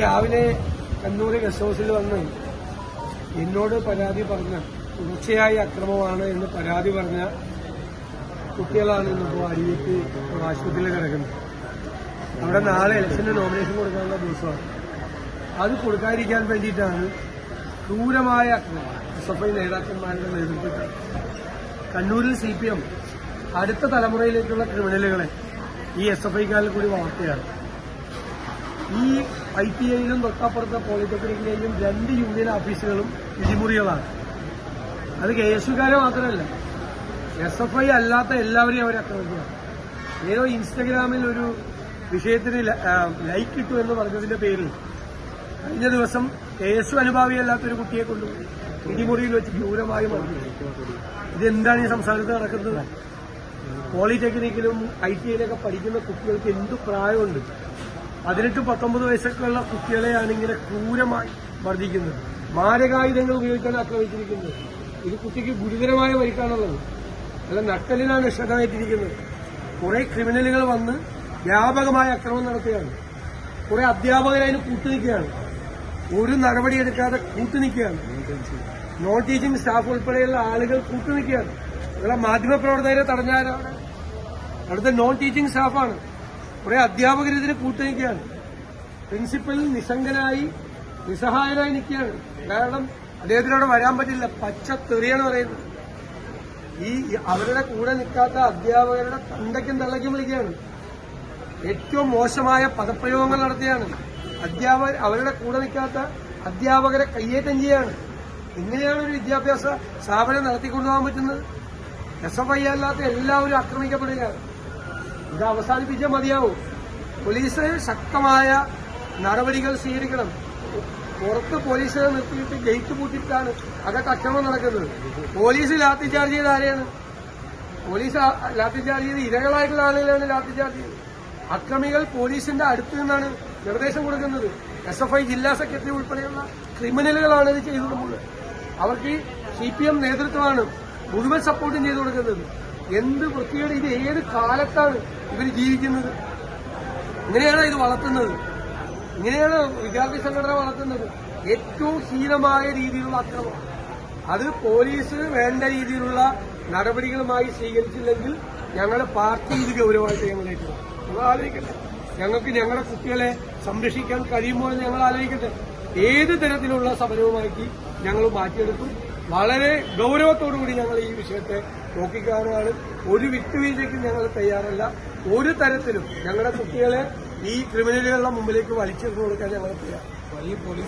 രാവിലെ കണ്ണൂർ ഗസ്റ്റ് ഹൌസിൽ വന്ന് എന്നോട് പരാതി പറഞ്ഞ തുടർച്ചയായ അക്രമമാണ് എന്ന് പരാതി പറഞ്ഞ കുട്ടികളാണ് ഇന്നിപ്പോൾ അരിയത്ത് ആശുപത്രിയിൽ കിടക്കുന്നത്. അവിടെ നാളെ ഇലക്ഷന്റെ നോമിനേഷൻ കൊടുക്കാനുള്ള ദിവസമാണ്. അത് കൊടുക്കാതിരിക്കാൻ വേണ്ടിയിട്ടാണ് ക്രൂരമായ അക്രമം എസ് എഫ് ഐ നേതാക്കന്മാരുടെ നേതൃത്വത്തിൽ കണ്ണൂരിൽ സി പി എം അടുത്ത തലമുറയിലേക്കുള്ള ക്രിമിനലുകളെ ഈ എസ് എഫ് ഐക്കാരിൽ കൂടി വളർത്തുകയാണ് ഈ ഐ ടി ഐയിലും തൊട്ടപ്പുറത്തെ പോളിടെക്നിക്കിലെയും രണ്ട് യൂണിയൻ ഓഫീസുകളും ഇടിമുറികളാണ്. അത് കെ എസ് മാത്രമല്ല എസ് എഫ് ഐ അല്ലാത്ത എല്ലാവരെയും അവരെ ആക്രമിക്കുകയാണ്. ഏതോ ഇൻസ്റ്റഗ്രാമിൽ ഒരു വിഷയത്തിന് ലൈക്ക് ഇട്ടു എന്ന് പറഞ്ഞതിന്റെ പേരിൽ കഴിഞ്ഞ ദിവസം കെ എസ് യു അനുഭാവിയല്ലാത്ത ഒരു കുട്ടിയെ കൊണ്ടുപോയി ഇടിമുറിയിൽ വെച്ച് ക്രൂരമായി മറിഞ്ഞു ഇതെന്താണ് ഈ സംസ്ഥാനത്ത് നടക്കുന്നത്? പോളിടെക്നിക്കിലും ഐ ടി ഐയിലൊക്കെ പഠിക്കുന്ന കുട്ടികൾക്ക് എന്ത് പ്രായമുണ്ട്? പതിനെട്ട് പത്തൊമ്പത് വയസ്സൊക്കെയുള്ള കുട്ടികളെയാണ് ഇങ്ങനെ ക്രൂരമായി മർദ്ദിക്കുന്നത്. മാരകായുധങ്ങൾ ഉപയോഗിച്ചാണ് ആക്രമിച്ചിരിക്കുന്നത്. ഇത് കുട്ടിക്ക് ഗുരുതരമായ പരിക്കാണുള്ളത്. അല്ല നട്ടലിനാണ് ക്ഷതമേറ്റിരിക്കുന്നത് കുറെ ക്രിമിനലുകൾ വന്ന് വ്യാപകമായ അക്രമം നടത്തുകയാണ്. കുറെ അധ്യാപകർ അതിന് കൂട്ടുനിൽക്കുകയാണ്. ഒരു നടപടി എടുക്കാതെ കൂട്ടുനിൽക്കുകയാണ്. നോൺ ടീച്ചിങ് സ്റ്റാഫ് ഉൾപ്പെടെയുള്ള ആളുകൾ കൂട്ടുനിൽക്കുകയാണ്. ഇവിടെ മാധ്യമപ്രവർത്തകരെ തടഞ്ഞാലാണ് അടുത്ത നോൺ ടീച്ചിങ് സ്റ്റാഫാണ്. കുറെ അധ്യാപകർ ഇതിന് കൂട്ടുനിൽക്കുകയാണ്. പ്രിൻസിപ്പൽ നിസ്സംഗനായി നിസ്സഹായനായി നിൽക്കുകയാണ്. കാരണം അദ്ദേഹത്തിനോട് വരാൻ പറ്റില്ല. പച്ച തെറിയാണ് പറയുന്നത്. ഈ അവരുടെ കൂടെ നിൽക്കാത്ത അധ്യാപകരുടെ തണ്ടയ്ക്കും തള്ളയ്ക്കും വിളിക്കുകയാണ്. ഏറ്റവും മോശമായ പദപ്രയോഗങ്ങൾ നടത്തിയാണ്. അധ്യാപകർ അവരുടെ കൂടെ നിൽക്കാത്ത അധ്യാപകരെ കയ്യേറ്റം ചെയ്യാണ്. എങ്ങനെയാണ് ഒരു വിദ്യാഭ്യാസ സ്ഥാപനം നടത്തിക്കൊണ്ടുപോകാൻ പറ്റുന്നത്. എസ് എഫ് ഐ അല്ലാത്ത എല്ലാവരും ആക്രമിക്കപ്പെടുകയാണ്. ഇത് അവസാനിപ്പിച്ചാൽ മതിയാവും. പോലീസ് ശക്തമായ നടപടികൾ സ്വീകരിക്കണം. പുറത്ത് പോലീസിനെ നിർത്തിയിട്ട് ഗേറ്റ് പൂട്ടിയിട്ടാണ് അതൊക്കെ അക്രമം നടക്കുന്നത്. പോലീസ് ലാത്തി ചാർജ് ചെയ്ത് ആരെയാണ്? പോലീസ് ലാത്തി ചാർജ് ചെയ്ത് ഇരകളായിട്ടുള്ള ആളുകളാണ് ലാത്തി ചാർജ് ചെയ്തത്. അക്രമികൾ പോലീസിന്റെ അടുത്ത് നിന്നാണ് നിർദ്ദേശം കൊടുക്കുന്നത്. എസ് എഫ് ഐ ജില്ലാ സെക്രട്ടറി ഉൾപ്പെടെയുള്ള ക്രിമിനലുകളാണ് ഇത് ചെയ്തിട്ടുള്ളത് അവർക്ക് സി പി എം നേതൃത്വമാണ് മുഴുവൻ സപ്പോർട്ടും ചെയ്തു കൊടുക്കുന്നത്. എന്ത് വൃത്തിയുടെ ഇത് ഏത് കാലത്താണ് ഇവർ ജീവിക്കുന്നത്? ഇങ്ങനെയാണ് ഇത് വളർത്തുന്നത്. ഇങ്ങനെയാണ് വിദ്യാർത്ഥി സംഘടന വളർത്തുന്നത്. ഏറ്റവും ഹീനമായ രീതിയിലുള്ള അക്രമം. അത് പോലീസ് വേണ്ട രീതിയിലുള്ള നടപടികളുമായി സ്വീകരിച്ചില്ലെങ്കിൽ ഞങ്ങളുടെ പാർട്ടി ഇത് ഗൗരവമായിട്ട് ഞങ്ങൾ ആലോചിക്കട്ടെ. ഞങ്ങൾക്ക് ഞങ്ങളുടെ കുട്ടികളെ സംരക്ഷിക്കാൻ കഴിയുമ്പോൾ ഞങ്ങൾ ആലോചിക്കട്ടെ. ഏത് തരത്തിലുള്ള സമരവുമാക്കി ഞങ്ങൾ മാറ്റിയെടുക്കും. വളരെ ഗൌരവത്തോടുകൂടി ഞങ്ങൾ ഈ വിഷയത്തെ നോക്കിക്കാണുകയാണ്. ഒരു വിട്ടുവീഴ്ചയ്ക്കും ഞങ്ങൾ തയ്യാറല്ല. ഒരു തരത്തിലും ഞങ്ങളുടെ കുട്ടികളെ ഈ ക്രിമിനലുകളുടെ മുമ്പിലേക്ക് വലിച്ചെറിഞ്ഞു കൊടുക്കാൻ ഞങ്ങൾ പോലീസ്